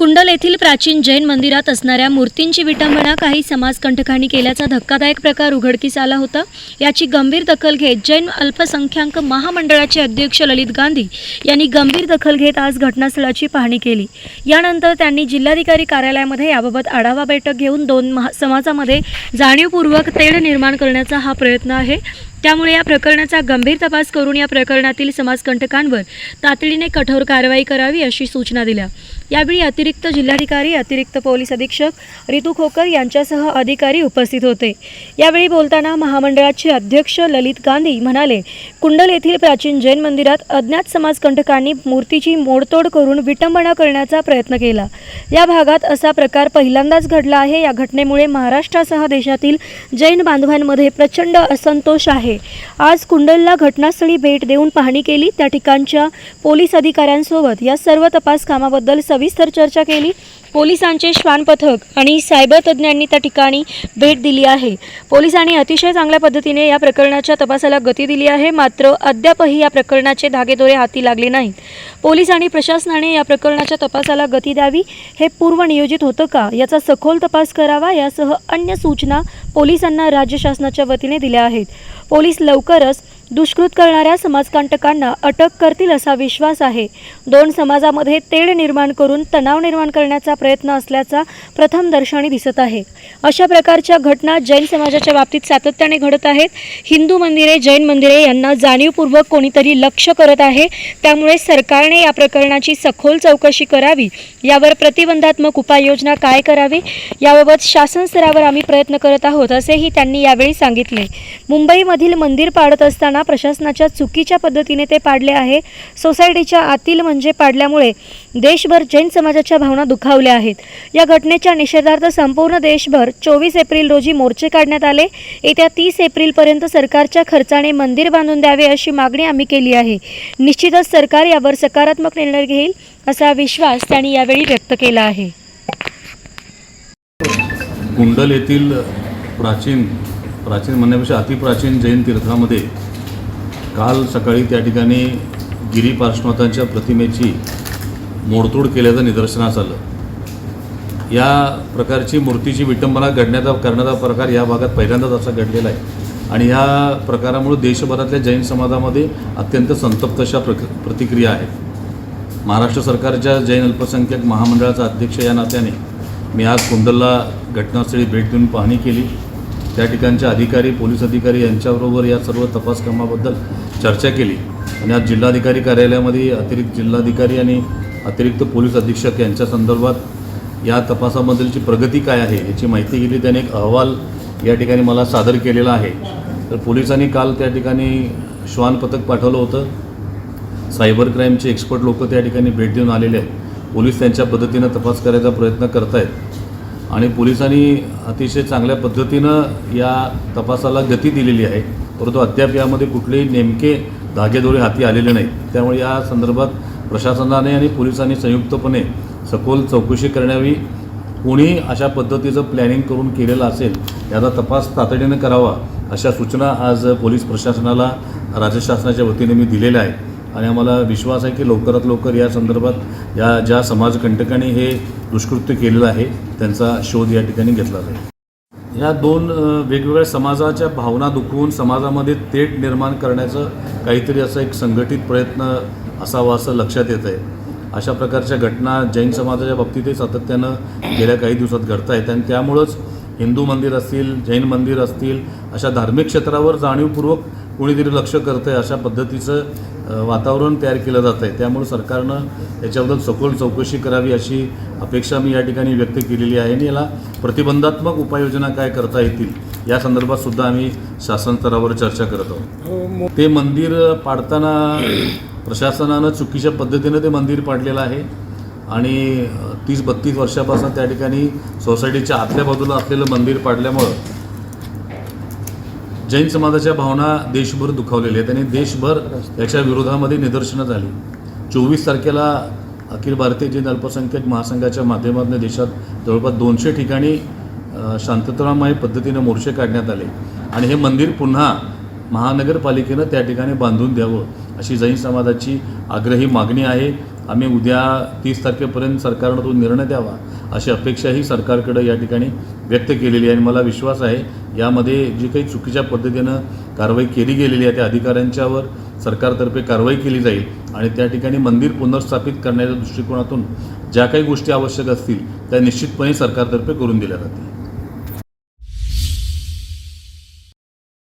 कुंडल येथील प्राचीन जैन मंदिरात असणाऱ्या मूर्तींची विटंबना काही समाजकंठकांनी केल्याचा धक्कादायक प्रकार उघडकीस आला होता. याची गंभीर दखल घेत जैन अल्पसंख्याक महामंडळाचे अध्यक्ष ललित गांधी यांनी गंभीर दखल घेत आज घटनास्थळाची पाहणी केली. यानंतर त्यांनी जिल्हाधिकारी कार्यालयामध्ये याबाबत आढावा बैठक घेऊन दोन महा समाजामध्ये जाणीवपूर्वक तेढ निर्माण करण्याचा हा प्रयत्न आहे. त्यामुळे या प्रकरणाचा गंभीर तपास करून या प्रकरणातील समाजकंटकांवर तातडीने कठोर कारवाई करावी अशी सूचना दिल्या. यावेळी अतिरिक्त जिल्हाधिकारी अतिरिक्त पोलीस अधीक्षक रितू खोकर यांच्यासह अधिकारी उपस्थित होते. यावेळी बोलताना महामंडळाचे अध्यक्ष ललित गांधी म्हणाले कुंडल येथील प्राचीन जैन मंदिरात अज्ञात समाजकंटकांनी मूर्तीची मोडतोड करून विटंबना करण्याचा प्रयत्न केला. या भागात असा प्रकार पहिल्यांदाच घडला आहे. या घटनेमुळे महाराष्ट्रासह देशातील जैन बांधवांमध्ये प्रचंड असंतोष आहे. आज कुंडलला घटनास्थळी भेट देऊन पाहणी केली. त्या ठिकाणच्या पोलीस अधिकाऱ्यांसोबत या सर्व तपास कामाबद्दल सविस्तर चर्चा केली. पोलिसांचे श्वान पथक आणि सायबर तज्ज्ञांनी त्या ठिकाणी भेट दिली आहे. पोलिसांनी अतिशय चांगल्या पद्धतीने या प्रकरणाच्या तपासाला गती दिली आहे. मात्र अद्यापही या प्रकरणाचे धागेदोरे हाती लागले नाहीत. पोलीस आणि प्रशासनाने या प्रकरणाच्या तपासाला गती द्यावी हे पूर्व नियोजित होतं का याचा सखोल तपास करावा यासह अन्य सूचना पोलिसांना राज्य शासनाच्या वतीने दिल्या आहेत. पोलीस लवकरच दुष्कृत करणाऱ्या समाजकंटकांना अटक करतील असा विश्वास आहे. दोन समाजामध्ये तेढ निर्माण करून तणाव निर्माण करण्याचा प्रयत्न असल्याचा प्रथम दर्शनी दिसत आहे. अशा प्रकारच्या घटना जैन समाजाच्या बाबतीत सातत्याने घडत आहेत. हिंदू मंदिरे जैन मंदिरे यांना जाणीवपूर्वक कोणीतरी लक्ष करत आहे. त्यामुळे सरकारने या प्रकरणाची सखोल चौकशी करावी. यावर प्रतिबंधात्मक उपाययोजना काय करावी? याबाबत शासन स्तरावर आम्ही प्रयत्न करत आहोत असेही त्यांनी यावेळी सांगितले. मुंबईमधील मंदिर पाडत असताना प्रशासनाच्या चुकीच्या पद्धतीने ते पाडले आहे. सोसायटीच्या आतील म्हणजे पाडल्यामुळे देशभर जैन समाजाच्या भावना दुखावल्या आहेत. या घटनेच्या निषेधार्थ संपूर्ण देशभर चोवीस एप्रिल रोजी मोर्चे काढण्यात आले. येत्या तीस एप्रिलपर्यंत सरकारच्या खर्चाने मंदिर बांधून द्यावे अशी मागणी आम्ही केली आहे. निश्चितच सरकार यावर सकारात्मक निर्णय घेईल असा विश्वास त्यांनी यावेळी व्यक्त केला आहे. कुंडल येथील प्राचीन प्राचीन म्हणण्यापेक्षा अतिप्राचीन जैन तीर्थामध्ये काल सकाळी त्या ठिकाणी गिरी पार्श्वनाथांच्या प्रतिमेची मोडतोड केल्याचं निदर्शनास आलं. या प्रकारची मूर्तीची विटंबना घडण्याचा करण्याचा प्रकार या भागात पहिल्यांदाच असा घडलेला आहे. आणि ह्या प्रकारामुळे देशभरातल्या जैन समाजामध्ये अत्यंत संतप्त अशा प्रक प्रतिक्रिया आहेत. महाराष्ट्र सरकारच्या जैन अल्पसंख्याक महामंडळाचा अध्यक्ष या नात्याने मी आज कुंडलला घटनास्थळी भेट देऊन पाहणी केली. त्या ठिकाणच्या अधिकारी पोलीस अधिकारी यांच्याबरोबर या सर्व तपास कामाबद्दल चर्चा केली. आणि आज जिल्हाधिकारी कार्यालयामध्ये अतिरिक्त जिल्हाधिकारी आणि अतिरिक्त पोलीस अधीक्षक यांच्या संदर्भात या तपासाबद्दलची प्रगती काय आहे याची माहिती गेली त्याने एक अहवाल या ठिकाणी मला सादर केलेला आहे. तर पोलिसांनी काल त्या ठिकाणी श्वान पथक पाठवलं होतं. सायबर क्राईमचे एक्सपर्ट लोक त्या ठिकाणी भेट देऊन आलेले आहेत. पोलीस त्यांच्या पद्धतीनं तपास करायचा प्रयत्न करत आहेत आणि पोलिसांनी अतिशय चांगल्या पद्धतीनं या तपासाला गती दिलेली आहे. परंतु अद्याप यामध्ये कुठलेही नेमके धागेदोरे हाती आलेले नाहीत. त्यामुळे या संदर्भात प्रशासनाने आणि पोलिसांनी संयुक्तपणे सखोल चौकशी करण्यावी कोणी अशा पद्धतीचं प्लॅनिंग करून केलेलं असेल याचा तपास तातडीनं करावा अशा सूचना आज पोलीस प्रशासनाला राज्य शासनाच्या वतीने मी दिलेल्या आहेत. आणि आम्हाला विश्वास आहे की लवकरात लवकर या संदर्भात या ज्या समाजकंटकांनी हे दुष्कृत्य केलेलं आहे त्यांचा शोध या ठिकाणी घेतला जाईल. या दोन वेगवेगळ्या समाजाच्या भावना दुखवून समाजामध्ये तेट निर्माण करण्याचं काहीतरी असं एक संघटित प्रयत्न असावा असं लक्षात येत आहे. अशा प्रकारच्या घटना जैन समाजाच्या बाबतीतही सातत्यानं गेल्या काही दिवसात घडत आहेत आणि त्यामुळंच हिंदू मंदिर असतील जैन मंदिर असतील अशा धार्मिक क्षेत्रावर जाणीवपूर्वक कोणीतरी लक्ष करतं आहे अशा पद्धतीचं वातावरण तयार केलं जातं आहे त्यामुळे सरकारनं याच्याबद्दल सखोल चौकशी करावी अशी अपेक्षा मी या ठिकाणी व्यक्त केलेली आहे आणि याला प्रतिबंधात्मक उपाययोजना काय करता येतील या संदर्भात सुद्धा आम्ही शासन स्तरावर चर्चा करत आहोत. ते मंदिर पाडताना प्रशासनानं चुकीच्या पद्धतीनं ते मंदिर पाडलेलं आहे आणि तीस बत्तीस वर्षापासून त्या ठिकाणी सोसायटीच्या आतल्या बाजूला असलेलं मंदिर पाडल्यामुळं जैन समाजाच्या भावना देशभर दुखावलेल्या आहेत आणि देशभर याच्या विरोधामध्ये निदर्शनं झाली. चोवीस तारखेला अखिल भारतीय जैन अल्पसंख्याक महासंघाच्या माध्यमातून देशात जवळपास दोनशे ठिकाणी शांततामय पद्धतीनं मोर्चे काढण्यात आले. आणि हे मंदिर पुन्हा महानगरपालिकेनं त्या ठिकाणी बांधून द्यावं अशी जैन समाजाची आग्रही मागणी आहे. आम्ही उद्या तीस तारखेपर्यंत सरकारनं तो निर्णय द्यावा. अशी अपेक्षाही सरकारकडं या ठिकाणी व्यक्त केलेली आहे आणि मला विश्वास आहे यामध्ये जी काही चुकीच्या पद्धतीनं कारवाई केली गेलेली आहे त्या अधिकाऱ्यांच्यावर सरकारतर्फे कारवाई केली जाईल आणि त्या ठिकाणी मंदिर पुनर्स्थापित करण्याच्या दृष्टिकोनातून ज्या काही गोष्टी आवश्यक असतील त्या निश्चितपणे सरकारतर्फे करून दिल्या जातील.